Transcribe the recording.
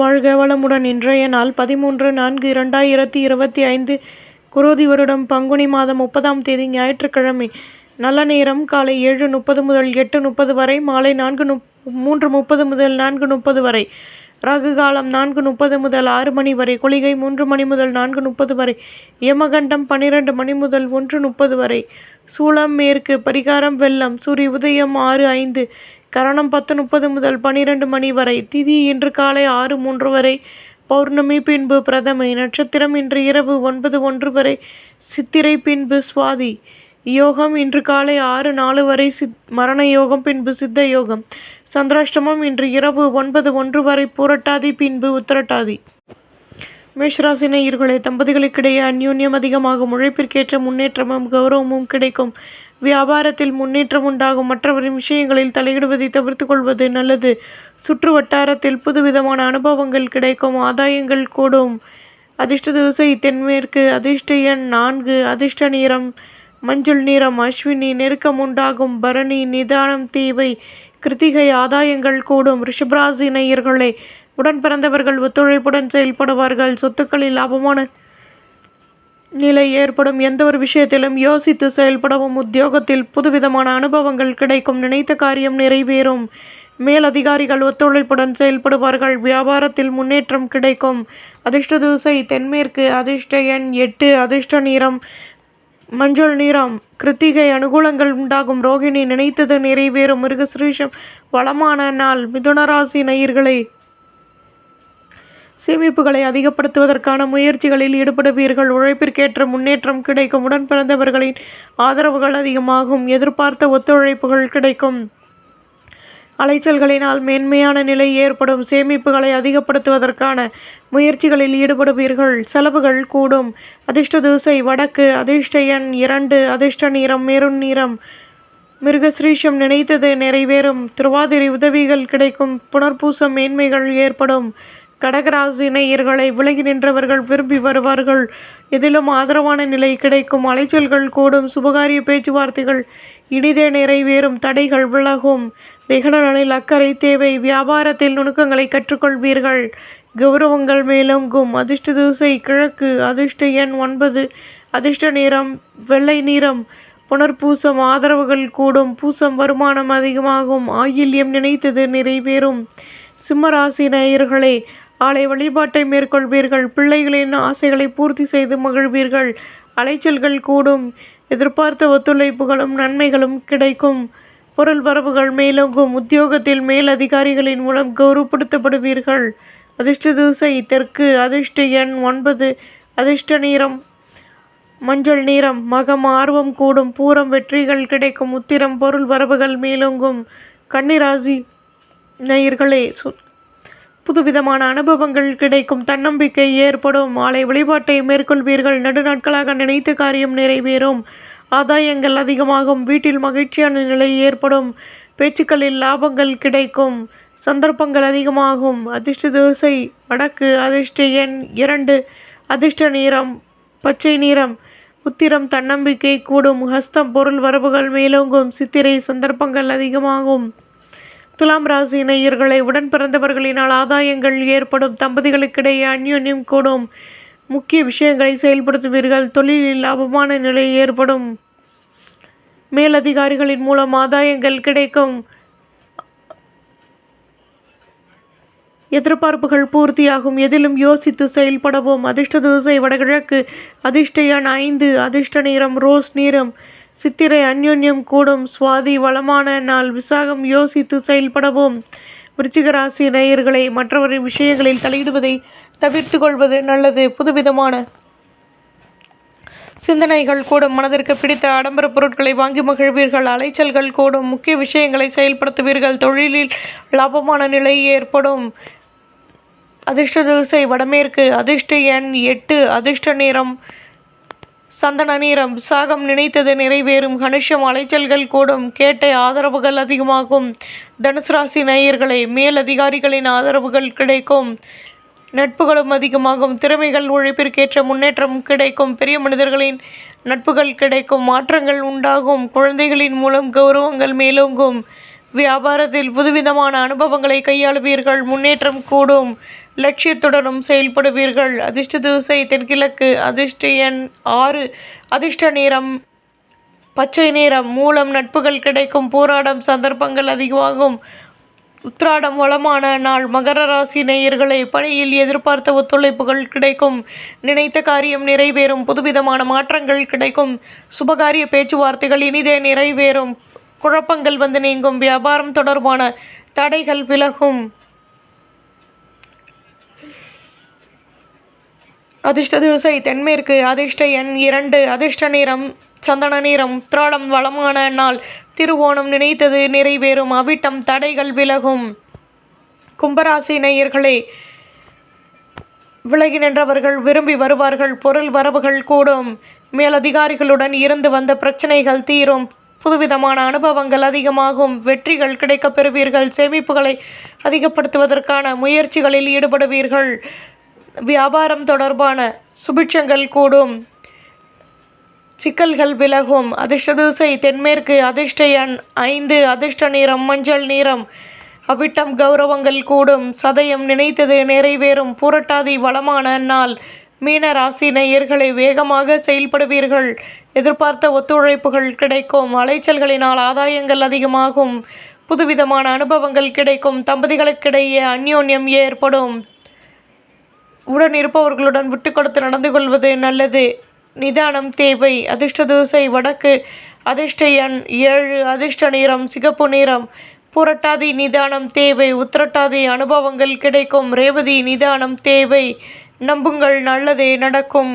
வாழ்க வளமுடன். இன்றைய நாள் பதிமூன்று நான்கு இரண்டாயிரத்தி இருபத்தி ஐந்து குரோதி வருடம் பங்குனி மாதம் முப்பதாம் தேதி ஞாயிற்றுக்கிழமை. நல்ல நேரம் காலை ஏழு முப்பது முதல் எட்டு முப்பது வரை மாலை நான்கு முப் மூன்று முப்பது முதல் நான்கு முப்பது வரை. ராகு காலம் நான்கு முப்பது முதல் ஆறு மணி வரை குளிகை மூன்று மணி முதல் நான்கு முப்பது வரை யமகண்டம் பன்னிரண்டு மணி முதல் ஒன்று முப்பது வரை. சூளம் மேற்கு பரிகாரம் வெள்ளம் சூரிய உதயம் ஆறு ஐந்து கரணம் பத்து முப்பது முதல் பனிரெண்டு மணி வரை திதி இன்று காலை ஆறு மூன்று வரை பௌர்ணமி பின்பு பிரதமை நட்சத்திரம் இன்று இரவு ஒன்பது ஒன்று வரை சித்திரை பின்பு சுவாதி யோகம் இன்று காலை ஆறு நாலு வரை சித் மரண யோகம் பின்பு சித்த யோகம் சந்திராஷ்டமம் இன்று இரவு ஒன்பது ஒன்று வரை பூரட்டாதி பின்பு உத்திரட்டாதி. மேஷராசி நேயர்களே தம்பதிகளுக்கிடையே அந்யூன்யம் அதிகமாகும் உழைப்பிற்கேற்ற முன்னேற்றமும் கௌரவமும் கிடைக்கும். வியாபாரத்தில் முன்னேற்றம் உண்டாகும். மற்றவரின் விஷயங்களில் தலையிடுவதை தவிர்த்து கொள்வது நல்லது. சுற்று வட்டாரத்தில் புதுவிதமான அனுபவங்கள் கிடைக்கும். ஆதாயங்கள் கூடும். அதிர்ஷ்ட திசை தென்மேற்கு அதிர்ஷ்ட எண் நான்கு அதிர்ஷ்ட நிறம் மஞ்சள் நிறம் அஸ்வினி நெருக்கம் உண்டாகும். பரணி நிதானம் தீவை கிருத்திகை ஆதாயங்கள் கூடும். ரிஷபராசி நேயர்களே உடன் பிறந்தவர்கள் ஒத்துழைப்புடன் செயல்படுவார்கள். சொத்துக்களில் லாபமான நிலை ஏற்படும் எந்த ஒரு விஷயத்திலும் யோசித்து செயல்படவும் உத்தியோகத்தில் புதுவிதமான அனுபவங்கள் கிடைக்கும். நினைத்த காரியம் நிறைவேறும். மேலதிகாரிகள் ஒத்துழைப்புடன் செயல்படுவார்கள். வியாபாரத்தில் முன்னேற்றம் கிடைக்கும். அதிர்ஷ்ட தூசை தென்மேற்கு அதிர்ஷ்ட எண் எட்டு அதிர்ஷ்ட நிறம் மஞ்சள் நிறம். கிருத்திகை அனுகூலங்கள் உண்டாகும். ரோகிணி நினைத்தது நிறைவேறும். மிருகசிரீஷம் வளமான நாள். மிதுனராசி நேயர்களே சேமிப்புகளை அதிகப்படுத்துவதற்கான முயற்சிகளில் ஈடுபடுவீர்கள். உழைப்பிற்கேற்ற முன்னேற்றம் கிடைக்கும். உடன் பிறந்தவர்களின் ஆதரவுகள் அதிகமாகும். எதிர்பார்த்த ஒத்துழைப்புகள் கிடைக்கும். அலைச்சல்களினால் மேன்மையான நிலை ஏற்படும். சேமிப்புகளை அதிகப்படுத்துவதற்கான முயற்சிகளில் ஈடுபடுவீர்கள். செலவுகள் கூடும். அதிர்ஷ்ட தூசை வடக்கு அதிர்ஷ்ட எண் இரண்டு அதிர்ஷ்ட நிறம் மெருண் நிறம். மிருகஸ்ரீஷம் நினைத்தது நிறைவேறும். திருவாதிரை உதவிகள் கிடைக்கும். புனர்பூசம் மேன்மைகள் ஏற்படும். கடகராசி நேயர்களை விலகி நின்றவர்கள் விரும்பி வருவார்கள். எதிலும் ஆதரவான நிலை கிடைக்கும். அலைச்சல்கள் கூடும். சுபகாரிய பேச்சுவார்த்தைகள் இனிதே நிறைவேறும். தடைகள் விலகும். திகழனில் அக்கறை தேவை வியாபாரத்தில் நுணுக்கங்களை கற்றுக்கொள்வீர்கள். கௌரவங்கள் மேலோங்கும். அதிர்ஷ்ட திசை கிழக்கு. அதிர்ஷ்ட எண் ஒன்பது. அதிர்ஷ்ட நிறம் வெள்ளை நிறம். புனர்பூசம் ஆதரவுகள் கூடும். பூசம் வருமானம் அதிகமாகும். ஆயில்யம் நினைத்தது நிறைவேறும். சிம்மராசி நேயர்களே ஆலை வழிபாட்டை மேற்கொள்வீர்கள். பிள்ளைகளின் ஆசைகளை பூர்த்தி செய்து மகிழ்வீர்கள். அலைச்சல்கள் கூடும். எதிர்பார்த்த ஒத்துழைப்புகளும் நன்மைகளும் கிடைக்கும். பொருள் வரவுகள் மேலோங்கும். உத்தியோகத்தில் மேல் அதிகாரிகளின் மூலம் கௌரவப்படுத்தப்படுவீர்கள். அதிர்ஷ்ட தூசை தெற்கு அதிர்ஷ்ட எண் ஒன்பது அதிர்ஷ்ட நீரம் மஞ்சள் நீரம் மகம் ஆர்வம் கூடும். பூரம் வெற்றிகள் கிடைக்கும். உத்திரம் பொருள் வரவுகள் மேலோங்கும். கன்னிராசி நேயர்களே சு புதுவிதமான அனுபவங்கள் கிடைக்கும். தன்னம்பிக்கை ஏற்படும். மாலை வழிபாட்டை மேற்கொள்வீர்கள். நெடுநாட்களாக நினைத்த காரியம் நிறைவேறும். ஆதாயங்கள் அதிகமாகும். வீட்டில் மகிழ்ச்சியான நிலை ஏற்படும். பேச்சுக்களில் லாபங்கள் கிடைக்கும். சந்தர்ப்பங்கள் அதிகமாகும். அதிர்ஷ்ட தோசை வடக்கு அதிர்ஷ்ட எண் இரண்டு அதிர்ஷ்ட நிறம் பச்சை நிறம். உத்திரம் தன்னம்பிக்கை கூடும். ஹஸ்தம் பொருள் வரவுகள் மேலோங்கும். சித்திரை சந்தர்ப்பங்கள் அதிகமாகும். துலாம் ராசி நேயர்களை உடன் பிறந்தவர்களினால் ஆதாயங்கள் ஏற்படும் தம்பதிகளுக்கிடையே அந்யோன்யம் கூடும். முக்கிய விஷயங்களை செயல்படுத்துவீர்கள் தொழிலில் அவமான நிலை ஏற்படும். மேலதிகாரிகளின் மூலம் ஆதாயங்கள் கிடைக்கும். எதிர்பார்ப்புகள் பூர்த்தியாகும் எதிலும் யோசித்து செயல்படவும். அதிர்ஷ்ட திசை வடகிழக்கு அதிர்ஷ்ட எண் ஐந்து அதிர்ஷ்ட நிறம் ரோஸ் நிறம். சித்திரை அந்யோன்யம் கூடும். சுவாதி வளமான நாள். விசாகம் யோசித்து செயல்படவும். விருச்சிகராசி நேயர்களை மற்றவரின் விஷயங்களில் தலையிடுவதை தவிர்த்து கொள்வது நல்லது. புதுவிதமான சிந்தனைகள் கூடும். மனதிற்கு பிடித்த ஆடம்பர பொருட்களை வாங்கி மகிழ்வீர்கள். அலைச்சல்கள் கூடும். முக்கிய விஷயங்களை செயல்படுத்துவீர்கள். தொழிலில் லாபமான நிலை ஏற்படும். அதிர்ஷ்ட திசை வடமேற்கு. அதிர்ஷ்ட எண் எட்டு. அதிர்ஷ்ட நிறம் சந்தன நேரம் சாகம் நினைத்தது நிறைவேறும் கணிஷம் அலைச்சல்கள் கூடும் கேட்டை ஆதரவுகள் அதிகமாகும். தனுசு ராசி நேயர்களை மேல் அதிகாரிகளின் ஆதரவுகள் கிடைக்கும். நட்புகளும் அதிகமாகும். திறமைகள் உழைப்பிற்கேற்ற முன்னேற்றம் கிடைக்கும். பெரிய மனிதர்களின் நட்புகள் கிடைக்கும். மாற்றங்கள் உண்டாகும். குழந்தைகளின் மூலம் கௌரவங்கள் மேலோங்கும். வியாபாரத்தில் புதுவிதமான அனுபவங்களை கையாளுவீர்கள். முன்னேற்றம் கூடும். லட்சியத்துடனும் செயல்படுவீர்கள். அதிர்ஷ்ட திசை தென்கிழக்கு அதிர்ஷ்ட எண் ஆறு அதிர்ஷ்ட நிறம் பச்சை நிறம் மூலம் நட்புகள் கிடைக்கும் போராடம் சந்தர்ப்பங்கள் அதிகமாகும். உத்ராடம் வளமான நாள் மகர ராசி நேயர்களை பணியில் எதிர்பார்த்த ஒத்துழைப்புகள் கிடைக்கும். நினைத்த காரியம் நிறைவேறும் புதுவிதமான மாற்றங்கள் கிடைக்கும். சுபகாரிய பேச்சுவார்த்தைகள் இனிதே நிறைவேறும். குழப்பங்கள் வந்து நீங்கும் வியாபாரம் தொடர்பான தடைகள் விலகும். அதிர்ஷ்ட திசை தென்மேற்கு அதிர்ஷ்ட எண் இரண்டு அதிர்ஷ்ட நிறம் சந்தன நிறம் உத்ராடம் வளமான நாள் திருவோணம் நினைத்தது நிறைவேறும் அவிட்டம் தடைகள் விலகும். கும்பராசி நேயர்களே விலகி நின்றவர்கள் விரும்பி வருவார்கள் பொருள் வரவுகள் கூடும். மேலதிகாரிகளுடன் இருந்து வந்த பிரச்சனைகள் தீரும். புதுவிதமான அனுபவங்கள் அதிகமாகும். வெற்றிகள் கிடைக்கப் பெறுவீர்கள். சேமிப்புகளை அதிகப்படுத்துவதற்கான முயற்சிகளில் ஈடுபடுவீர்கள். வியாபாரம் தொடர்பான சுபிட்சங்கள் கூடும். சிக்கல்கள் விலகும். அதிர்ஷ்ட திசை தென்மேற்கு அதிர்ஷ்ட எண் ஐந்து அதிர்ஷ்ட நிறம் மஞ்சள் நிறம். அவிட்டம் கௌரவங்கள் கூடும். சதயம் நினைத்தது நிறைவேறும். புரட்டாதி வளமான நாள். மீன ராசி நேயர்களை வேகமாக செயல்படுவீர்கள். எதிர்பார்த்த ஒத்துழைப்புகள் கிடைக்கும். அலைச்சல்களினால் ஆதாயங்கள் அதிகமாகும். புதுவிதமான அனுபவங்கள் கிடைக்கும். தம்பதிகளுக்கிடையே அந்யோன்யம் ஏற்படும். உடன் இருப்பவர்களுடன் விட்டு கொடுத்து நடந்து கொள்வது நல்லது. நிதானம் தேவை அதிர்ஷ்ட திசை வடக்கு அதிர்ஷ்ட எண் ஏழு அதிர்ஷ்ட நிறம் சிகப்பு நிறம். புரட்டாதி நிதானம் தேவை உத்திரட்டாதி அனுபவங்கள் கிடைக்கும். ரேவதி நிதானம் தேவை. நம்புங்கள் நல்லதே நடக்கும்.